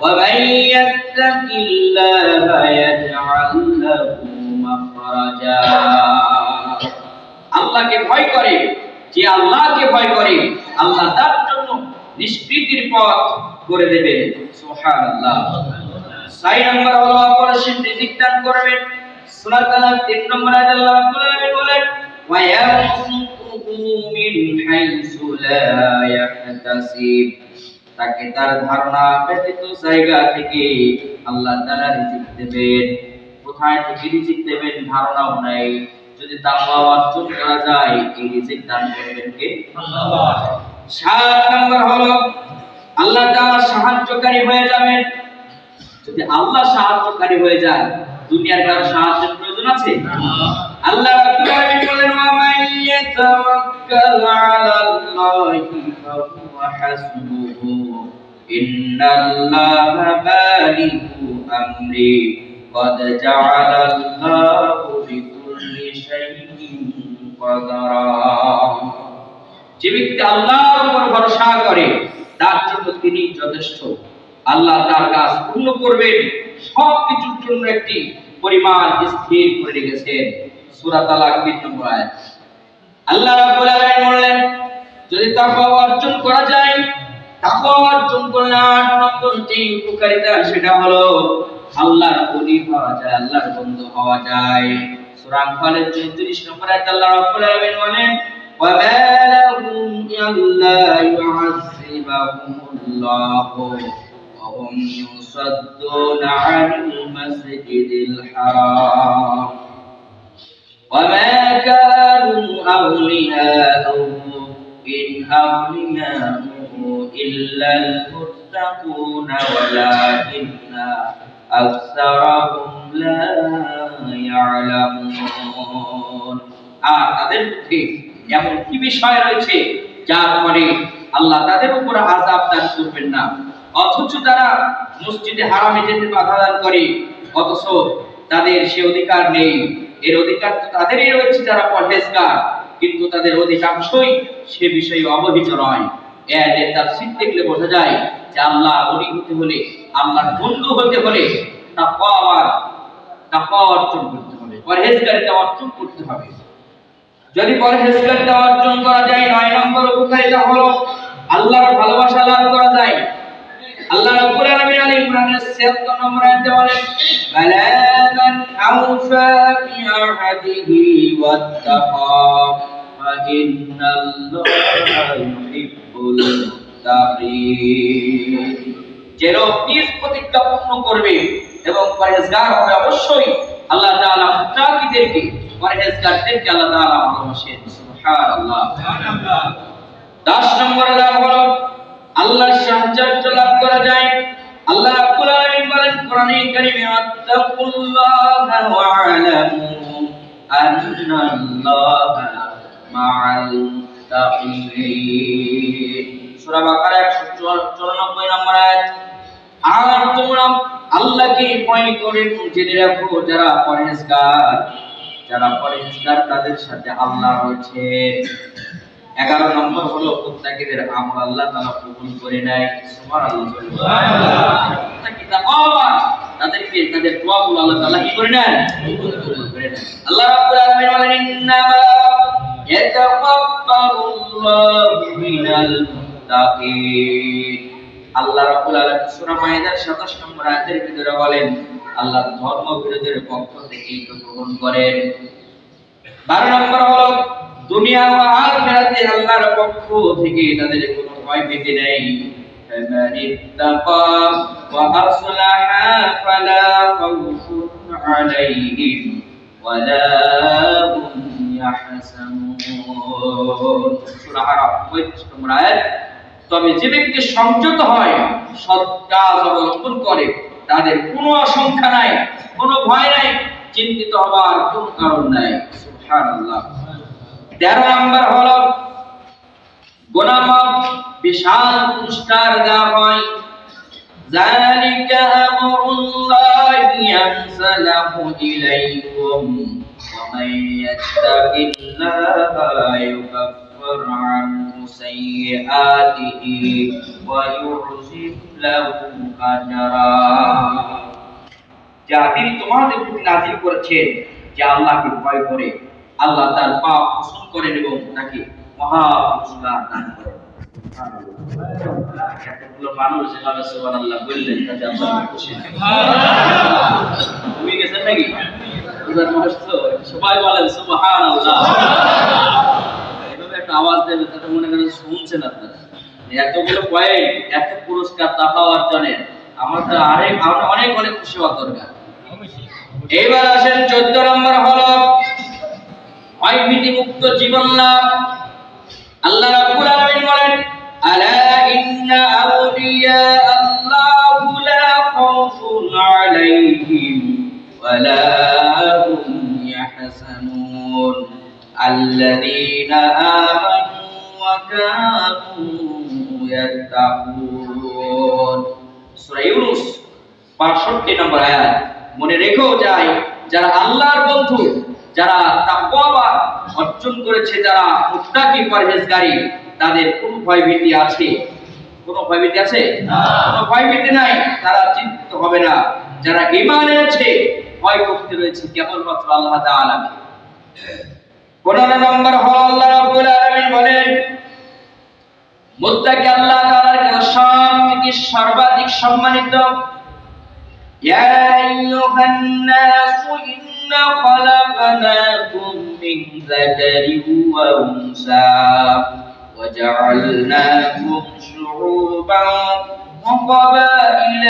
ومن يتق الله يجعل له مخرجا আল্লাহকে ভয় করে যে আল্লাহকে ভয় করে আল্লাহ তার জন্য নিষ্কৃতির পথ করে দেবেন সুবহানাল্লাহ ছয় নম্বর হলো অপরিসীম রিজিক দান করবেন সূরা তালাক 3 নম্বর আয়াত আল্লাহ রাব্বুল আলামিন বলেন ওয়া ইয়ারযুকুহু মিন হাইসু লা ইয়াহতাসিব তাকে তার ধারণা ব্যতীত জায়গা থেকে আল্লাহ তাআলা রিজিক দেবেন। কোথায় থেকে রিজিক দেবেন ধারণাও নাই। যদি তাকওয়া অর্জন করা যায়, এই রিজিক দান করবেন কে? আল্লাহ সাত আল্লাহ সাহায্যকারী হয়ে যাবেন। যদি আল্লাহ সাহায্যকারী হয়ে দুনিয়ার কারও সাহায্যের প্রয়োজন আছে? আল্লাহ বলেন, ওয়া মান ইয়াতাওয়াক্কাল আলাল্লাহি হাসবুহু। ইন্নাল্লাহা বালিগু আমরি قد جعل الله بكل شيء قدرا যে ব্যক্তি আল্লাহর উপর ভরসা করে তার জন্য তিনি যথেষ্ট আল্লাহ তার কাজ পূর্ণ করবেন সব কিছুর জন্য একটি পরিমাণ স্থির করে রেখেছেন সূরা তালাক 3 নম্বর আয়াত আল্লাহ রাব্বুল আলামিন বললেন যদি তাকওয়া অর্জন করা যায় তাকওয়া অর্জন করলে আট নম্বর যে উপকারিতা সেটা হলো আল্লাহর ওলি হওয়া যায় আল্লাহর বন্ধু হওয়া যায় সূরা আনফালের 34 নম্বর আয়াত আল্লাহ রাব্বুল আলামিন বলেন وما لهم ألا يعذبهم الله وهم يصدون عن المسجد الحرام وما كانوا أولياءه إن أولياءه إلا المتقون ولكن أكثرهم لا يعلمون আর তাদের মধ্যে এমন কি বিষয় রয়েছে যার ফলে আল্লাহ তাদের উপর আযাব দান করবেন না অথচ তারা মসজিদে হারামে যেতে বাধা দান করে অথচ তাদের সে অধিকার নেই এর অধিকার তো তাদেরই রয়েছে যারা পরহেজগার কিন্তু তাদের অধিকাংশই সে বিষয়ে অবহিত নয় এর তাফসীর দেখলে বোঝা যায় যে আল্লাহ ওলি হতে হলে, আল্লাহর বন্ধু হতে হলে তাকওয়া তাকওয়া অর্জন করতে হবে, পরহেজগারিতা অর্জন করতে হবে। যদি পরহেজগারিতা অর্জন করা যায়, নয় নম্বর উপকারিতা হলো আল্লাহর ভালোবাসা লাভ করা যায়। আল্লাহ রাব্বুল আলামিন আলী ইমরানের 76 নম্বর আয়াতে বলেন, বালা আউফা বিআহদিহি ওয়াত্তাকা ফাইন্নাল্লাহা ইউহিব্বুল মুত্তাকিন পূর্ণ করবে এবং পরহেজগার হবে অবশ্যই, আল্লাহ তাআলা মুত্তাকিদেরকে, পরহেজগারদেরকে আল্লাহ তাআলা ভালোবাসেন সুবহানাল্লাহ। সুবহানাল্লাহ 10 নম্বর লাভ হলো, আল্লাহর সাহায্য লাভ করা যায়। আল্লাহ রাব্বুল আলামিন বলেন, কোরআনে কারীমে আত্তাকুল্লাহা ওয়া আলামু আন্নাল্লাহা মুত্তাকিন সূরা বাকারা 194 নম্বর আয়াত আর তোমরা আল্লাহকে ভয় করে জেনে রাখো যারা পরহেজগার যারা পরহেজগার তাদের সাথে আল্লাহ এগারো নম্বর হলো মুত্তাকিদের আমল তাদের আল্লাহ তাআলা আল্লাহ রাব্বুল আলামিন সূরা মাইদার 27 নম্বর আয়াতের ভিতরে বলেন আল্লাহ ধর্ম বিরোধীদের পক্ষ থেকে গ্রহণ করেন 12 নম্বর হলো দুনিয়া ও আখিরাতে আল্লাহর পক্ষ থেকে তাদের কোনো ভয় ভীতি নেই فمن اتقى وأصلح فلا خوف عليهم ولا هم يحزنون সূরা আরাফ 25 নম্বর আয়াত তবে যে ব্যক্তি সংযত হয় সৎ কাজ অবলম্বন করে তাদের কোনো আশঙ্কা নাই কোনো ভয় নাই চিন্তিত হবার কোনো কারণ নাই সুবহানাল্লাহ তেরো নম্বর হলো গোনামাপ বিশাল পুরস্কার দেওয়া হয় ذلك أمر الله ينزله إليكم ومن يتق الله يكفر عنه سيئاته ويعظم লাহু আজরা যা তিনি তোমাদের প্রতি নাজিল করেছেন যে আল্লাহকে ভয় করে আল্লাহ তার পাপ মোচন করেন এবং তাকে মহা পুরস্কার দান করেন এতগুলো মানুষ যেভাবে সুবহানাল্লাহ বললেন তাতে আপনারা খুশি তুমি গেছেন নাকি রোজার মাস তো সবাই বলেন সুবহানাল্লাহ। এভাবে একটা আওয়াজ দেবে তাতে মনে করেন শুনছেন আপনারা। এতগুলো পয়েন্ট এত পুরস্কার তাফা অর্জনের আমার তো আরেক, আমরা অনেক অনেক খুশি হওয়ার দরকার। এইবার আসেন চোদ্দ নম্বর হলো মুক্ত জীবন লাভ। আল্লাহ রাব্বুল আলামিন বলেন, আলা ইন্না وكانوا يتقون সূরা ইউনূস 65 নম্বর আয়াত মনে রেখো যায় যারা আল্লাহর বন্ধু যারা তাকওয়াবান অর্জন করেছে যারা মুত্তাকি পরহেজগারী তাদের কোনো ভয়ভীতি আছে কোনো ভয়ভীতি আছে কোনো ভয়ভীতি নাই তারা চিন্তিত হবে না যারা ঈমান এনেছে ভয় করতে রয়েছে কেবলমাত্র আল্লাহ তাআলা পনেরো নম্বর হল আল্লাহ রাব্বুল আলামিন বলেন মুত্তাকি আল্লাহ তাআলার কাছে সব থেকে সর্বাধিক সম্মানিত يا أيها الناس إنا خلقناكم من ذكر وأنثى وجعلناكم شعوبا وقبائل